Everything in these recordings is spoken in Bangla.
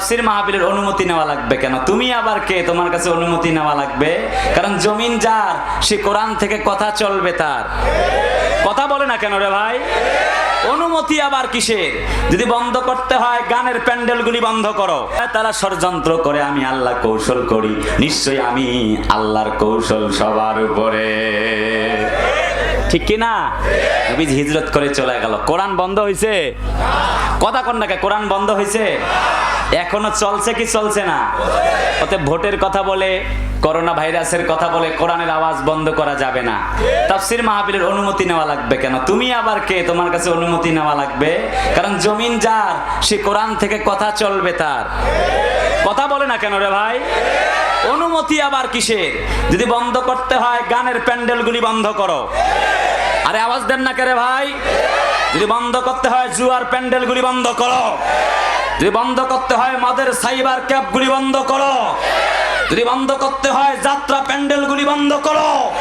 তাফসির মাহফিলের অনুমতি নেওয়া লাগবে কেন? তুমি আবার কে? তোমার কাছে অনুমতি নেওয়া লাগবে? কারণ জমিন যার, সে কোরআন থেকে কথা চলবে তার। কথা বলে না কেন রে ভাই? অনুমতি আবার কিসের? যদি বন্ধ করতে হয়, গানের প্যান্ডেলগুলি বন্ধ করো। তারা ষড়যন্ত্র করে, আমি আল্লাহ কৌশল করি। নিশ্চয়ই আমি আল্লাহর কৌশল সবার উপরে। ঠিক কি না নবী হিজরত করে চলে গেল। কোরআন বন্ধ হয়েছে কথা কন নাকি কোরআন বন্ধ হয়েছে এখনও চলছে কি চলছে না? ওতে ভোটের কথা বলে করোনা ভাইরাসের কথা বলে কোরআনের আওয়াজ বন্ধ করা যাবে না। তাফসির মাহফিলের অনুমতি নেওয়া লাগবে কেন? তুমি আবার কে? তোমার কাছে অনুমতি নেওয়া লাগবে? কারণ জমিন যার, সে কোরআন থেকে কথা চলবে তার। কথা বলে না কেন রে ভাই? অনুমতি আবার কিসের? যদি বন্ধ করতে হয়, গানের প্যান্ডেলগুলি বন্ধ করো। আরে আওয়াজ দেন না কে রে ভাই? যদি বন্ধ করতে হয় জুয়ার প্যান্ডেলগুলি বন্ধ করো। যদি বন্ধ করতে হয় মাদের সাইবার ক্যাবগুলি বন্ধ করো। যদি বন্ধ করতে হয় যাত্রা প্যান্ডেলগুলি বন্ধ করো।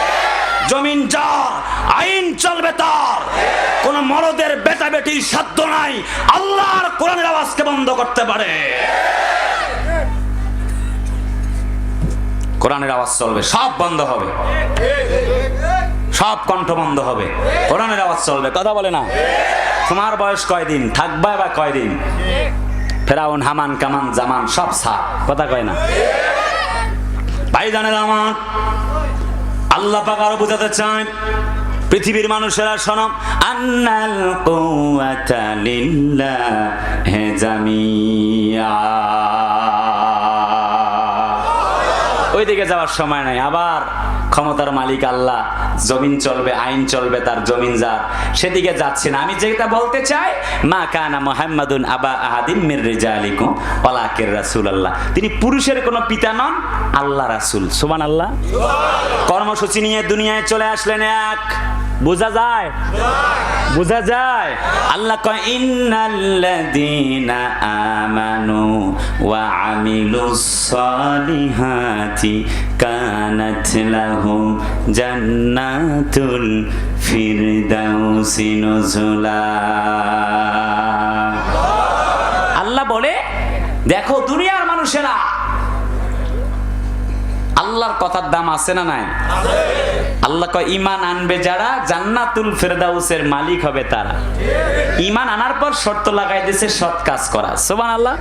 জমিন যার আইন চলবে তার। কোন মরদের বেটা বেটির সাধ্য নাই। আল্লাহর কোরআনের আওয়াজকে বন্ধ করতে পারে। কোরআনের আওয়াজ চলবে, সব বন্ধ হবে। সব কণ্ঠ বন্ধ হবে। কোরআনের আওয়াজ চলবে, কথা বলে না। তোমার বয়স কয়দিন? থাকবা বা কয়দিন? ফেরাউন, হামান, কামান, জামান, সব সাপ কথা কয় না? ভাই জানেন আমার, আল্লাহ পাক আরও বোঝাতে চান, পৃথিবীর মানুষেরা শোনো, আন্নাল কুওয়াতা লিল্লাহি জামিয়া। ওইদিকে যাওয়ার সময় নাই, আবার ক্ষমতার মালিক আল্লাহ জমিন চলবে আইন চলবে তার জমিন যার। সেদিকে যাচ্ছে না। আমি যেটা বলতে চাই মা কানা মোহাম্মদুন আবা আহাদিম মির রেজা আলিকু অলাকের রাসুল আল্লাহ তিনি পুরুষের কোনো পিতা নন আল্লাহ রাসুল। রাসূল সুবহানাল্লাহ। কর্মসূচি নিয়ে দুনিয়ায় চলে আসলেন এক। বোঝা যায়? বোঝা যায়? আল্লাহ কয়, ইন্নাল্লাযীনা আমানু ওয়া আমিলুস সালিহাতি কানাত লাহুম জান্নাতুল ফিরদাউসি নুজুলা। আল্লাহ বলে, দেখো, দুনিয়ার মানুষেরা, আল্লাহর কথার দাম আছে না নাই? আল্লাহ কয় ইমান আনবে যারা, জান্নাতুল ফেরদাউসের মালিক হবে তারা। ইমান আনার পর শর্ত লাগাই দিয়েছে, সৎ কাজ করা। সোবান আল্লাহ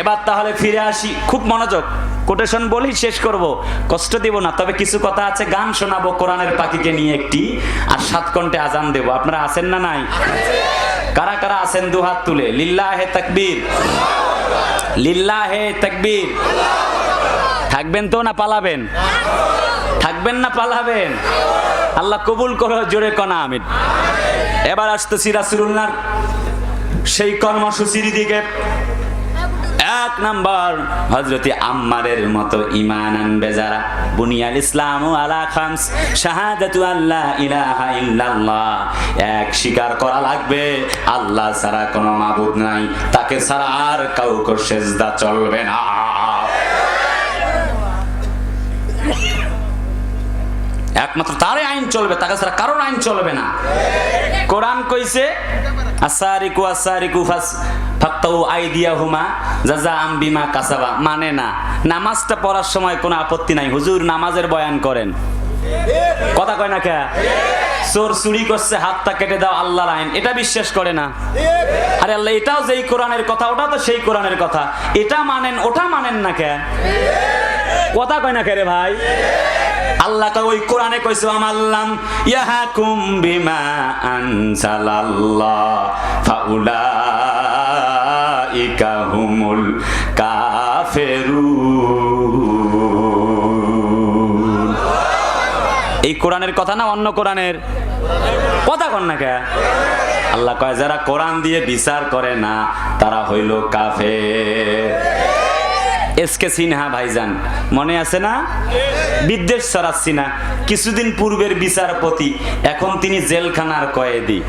এবার তাহলে ফিরে আসি, খুব মনোযোগ। কোটেশন বলি, শেষ করব। কষ্ট দিব না, তবে কিছু কথা আছে, গান শোনাবো, কোরআনের পাখিকে নিয়ে একটি, আর সাত কণ্ঠে আজান দেব। আপনারা আছেন না নাই? কারা কারা আছেন দুহাত তুলে? লিল্লাহে তাকবীর। লিল্লাহে তাকবীর। থাকবেন তো না পালাবেন? থাকবেন না, পালাবেন। আল্লাহ কবুল করো, জোরে কনা, আমিন। এবার আসতেছি রাসুল্লাহ সেই কর্মসূচির দিকে। এক নাম্বার হজরতি আম্মারের মতো ইমান আনবে যারা বুনিয়াল ইসলাম আলা খামস, শাহাদাতু আল্লাহ ইলাহা ইল্লাল্লাহ। এক স্বীকার করা লাগবে, আল্লাহ ছাড়া কোনো মাবুদ নাই, তাকে ছাড়া আর কাউকে সেজদা চলবে না। একমাত্র তারই আইন চলবে, তাকে ছাড়া কারোর আইন চলবে না। কোরআন কইছে, আসারিকু আসারিকু ফাস ফাক্তাউ আইদিয়া হুমা জাজা আম বিমা কাসাবা। মানে না, নামাজটা পড়ার সময় কোনো আপত্তি নাই। হুজুর নামাজের বয়ান করেন। কথা কয় না কে? চোর চুরি করছে, হাতটা কেটে দাও, আল্লাহর আইন। এটা বিশ্বাস করে না। আরে আল্লাহ, এটাও যেই কোরআনের কথা ওটা তো সেই কোরআনের কথা। এটা মানেন, ওটা মানেন না কে? কথা কয় না কে রে ভাই? আল্লাহ কয়, ওই কোরআনে কইছে আমাল্লাম ইয়াহাকুম বিমা আনসালাল্লাহ ফাউলাইকা হুমুল কাফেরুন. এই কোরআনের কথা না, অন্য কোরআনের? কথা কন না কে? আল্লাহ কয়, যারা কোরআন দিয়ে বিচার করে না, তারা হইল কাফের। এসকে সিনহা ভাইজান। মনে আছে না? বিদ্বেষ ছড়াচ্ছি সিনহা কিছুদিন পূর্বের বিচারপতি, এখন তিনি জেলখানার কয়েদি।